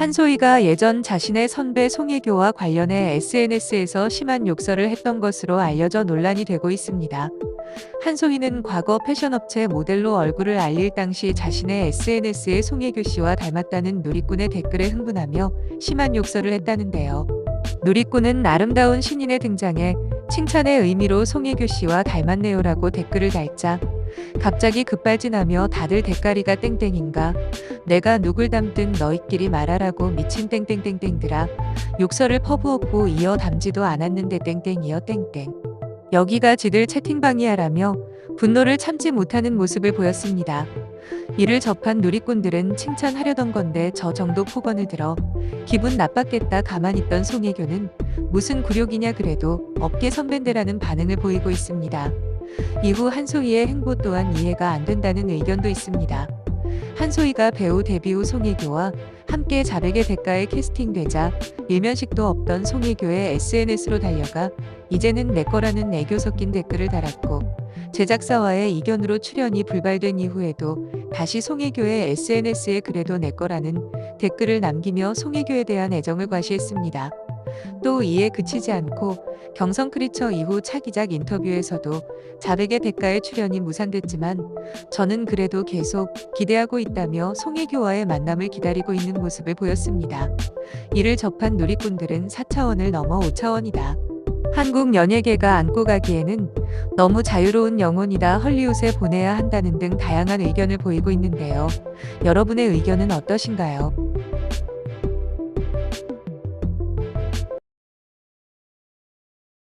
한소희가 예전 자신의 선배 송혜교와 관련해 SNS에서 심한 욕설을 했던 것으로 알려져 논란이 되고 있습니다. 한소희는 과거 패션업체 모델로 얼굴을 알릴 당시 자신의 SNS에 송혜교 씨와 닮았다는 누리꾼의 댓글에 흥분하며 심한 욕설을 했다는데요. 누리꾼은 아름다운 신인의 등장에 칭찬의 의미로 송혜교 씨와 닮았네요라고 댓글을 달자 갑자기 급발진하며 다들 대가리가 땡땡인가 내가 누굴 닮든 너희끼리 말하라고 미친 땡땡땡땡들아 욕설을 퍼부었고 이어 담지도 않았는데 땡땡이여 땡땡 여기가 지들 채팅방이야라며 분노를 참지 못하는 모습을 보였습니다. 이를 접한 누리꾼들은 칭찬하려던 건데 저 정도 폭언을 들어 기분 나빴겠다 가만히 있던 송혜교는 무슨 굴욕이냐 그래도 업계 선배인데라는 반응을 보이고 있습니다. 이후 한소희의 행보 또한 이해가 안 된다는 의견도 있습니다. 한소희가 배우 데뷔 후 송혜교와 함께 자백의 대가에 캐스팅되자 일면식도 없던 송혜교의 SNS로 달려가 이제는 내 거라는 애교 섞인 댓글을 달았고 제작사와의 이견으로 출연이 불발된 이후에도 다시 송혜교의 SNS에 그래도 내 거라는 댓글을 남기며 송혜교에 대한 애정을 과시했습니다. 또 이에 그치지 않고 경성 크리처 이후 차기작 인터뷰에서도 자백의 대가에 출연이 무산됐지만 저는 그래도 계속 기대하고 있다며 송혜교와의 만남을 기다리고 있는 모습을 보였습니다. 이를 접한 누리꾼들은 4차원을 넘어 5차원이다. 한국 연예계가 안고 가기에는 너무 자유로운 영혼이다 헐리우드에 보내야 한다는 등 다양한 의견을 보이고 있는데요. 여러분의 의견은 어떠신가요?